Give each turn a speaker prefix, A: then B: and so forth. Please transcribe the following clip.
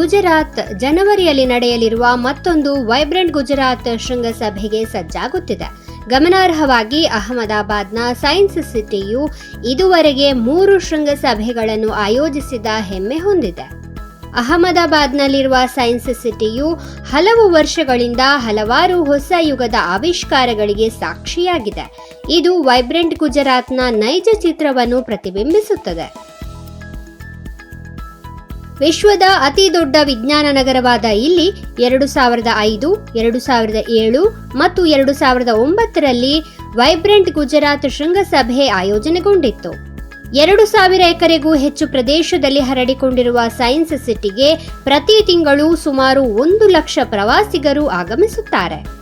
A: ಗುಜರಾತ್. ಜನವರಿಯಲ್ಲಿ ನಡೆಯಲಿರುವ ಮತ್ತೊಂದು ವೈಬ್ರೆಂಟ್ ಗುಜರಾತ್ ಶೃಂಗಸಭೆಗೆ ಸಜ್ಜಾಗುತ್ತಿದೆ. ಗಮನಾರ್ಹವಾಗಿ ಅಹಮದಾಬಾದ್ನ ಸೈನ್ಸ್ ಸಿಟಿಯು ಇದುವರೆಗೆ ಮೂರು ಶೃಂಗಸಭೆಗಳನ್ನು ಆಯೋಜಿಸಿದ ಹೆಮ್ಮೆ ಹೊಂದಿದೆ. ಅಹಮದಾಬಾದ್ನಲ್ಲಿರುವ ಸೈನ್ಸ್ ಸಿಟಿಯು ಹಲವು ವರ್ಷಗಳಿಂದ ಹಲವಾರು ಹೊಸ ಯುಗದ ಆವಿಷ್ಕಾರಗಳಿಗೆ ಸಾಕ್ಷಿಯಾಗಿದೆ. ಇದು ವೈಬ್ರೆಂಟ್ ಗುಜರಾತ್ನ ನೈಜ ಚಿತ್ರವನ್ನು ಪ್ರತಿಬಿಂಬಿಸುತ್ತದೆ. ವಿಶ್ವದ ಅತಿ ದೊಡ್ಡ ವಿಜ್ಞಾನ ನಗರವಾದ ಇಲ್ಲಿ ಎರಡು ಸಾವಿರದ ಐದು, ಎರಡು ಸಾವಿರದ ಏಳು ಮತ್ತು ಎರಡು ಸಾವಿರದ ಒಂಬತ್ತರಲ್ಲಿ ವೈಬ್ರೆಂಟ್ ಗುಜರಾತ್ ಶೃಂಗಸಭೆ ಆಯೋಜನೆಗೊಂಡಿತ್ತು. ಎರಡು ಸಾವಿರ ಎಕರೆಗೂ ಹೆಚ್ಚು ಪ್ರದೇಶದಲ್ಲಿ ಹರಡಿಕೊಂಡಿರುವ ಸೈನ್ಸ್ ಸಿಟಿಗೆ ಪ್ರತಿ ತಿಂಗಳು ಸುಮಾರು ಒಂದು ಲಕ್ಷ ಪ್ರವಾಸಿಗರು ಆಗಮಿಸುತ್ತಾರೆ.